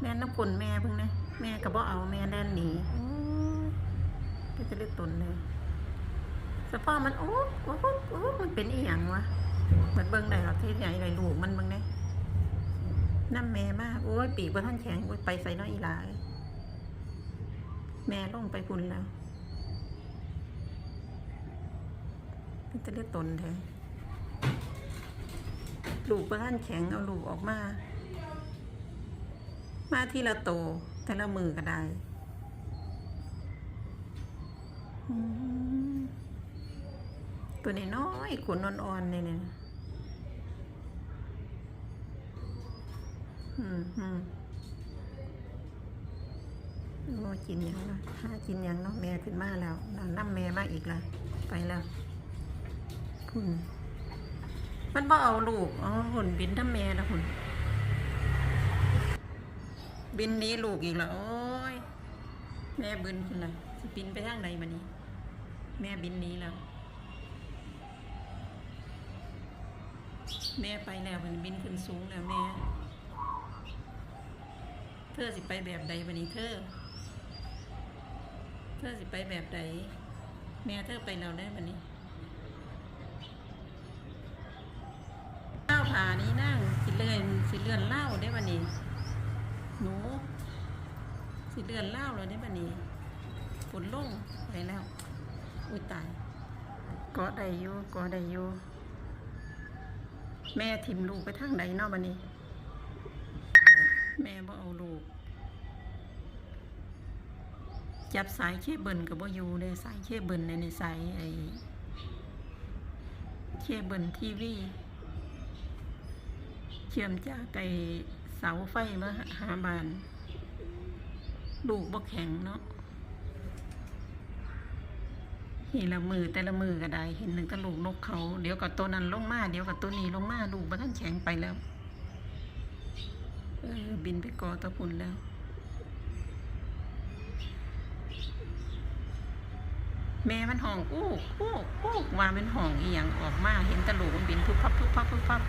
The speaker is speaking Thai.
แล่นน้ำกลนแม่เพิ่งนะแม่ก็บ่เอาแม่แล่นหนีโอ้ยก็จะเลือกตนเลยสภาพมันโอ้โอ้โอ้มันเป็นอีหยังวะเหมือนเบิ่งได้หรอกที่ใหญ่ไรลูกมันเบิ่งได้น้ำแม่มากโอ้ยปีกว่าท่านแข็งโอ้ยไปใส่น้อยอีหลายแม่ลงไปคุณแล้วมันจะเลือกตนแท้ลูกว่าท่านแข็งเอาลูกออกมา มาที่ละโต แต่ละมือก็ได้ตัวนี้น้อยขนอ่อนๆเนี่ยเนี่ยอืมอืมโอ้กินยังเนาะหากินยังเนาะแม่ขึ้นมาแล้วน้ำแม่มาอีกล้วไปแล้วคุณมันบ่เอาลูกอ๋อหุ่นบินน้ำแม่แล้วหุ่น บินนี้ลูกอีกแล้วโอ้ยแม่บินขึ้นลยสิบินไปทางไหนมานี้ แม่บินนี้แล้ว แม่ไปแล้วมันบินขึ้นสูงแล้วแม่ เธอสิไปแบบใดวันนี้เธอ เธอสิไปแบบใดแม่เธอไปแล้วได้วันนี้เล่าผานี้นั่งสิเลื่อนสิเลื่อนเล่าว หนู สิเดือนเล่าวเลยได้ปะนี้ฝนลงไปแล้ว อุ้ยตายก็ได้อยู่ก็ได้อยู่แม่ทิมลูกไปทางใดเนาะบันนี้ แม่บ่เอาลูก จับสายเคเบิลกับบ่อยู่เลยสายเคเบิลในในสายไอ้เคเบิลทีวีเชื่อมจากไอ เสาไฟมาหาบานลูกบ่แข็งเนาะนี่ละมือแต่ละมือก็ได้ เห็นหนึ่งตะลูกนกเขา เดี๋ยวกับตัวนั้นลงมาเดี๋ยวกับตัวนี้ลงมาลูกบ่ท่านแข็งไปแล้ว เออ บินไปกอตะพุนแล้วแม่มันห้องอู้อู้อู้ว่ามันห้องอีหยังออกมา เห็นตะลูกมันบินพุบพับพุบพับพุบพับ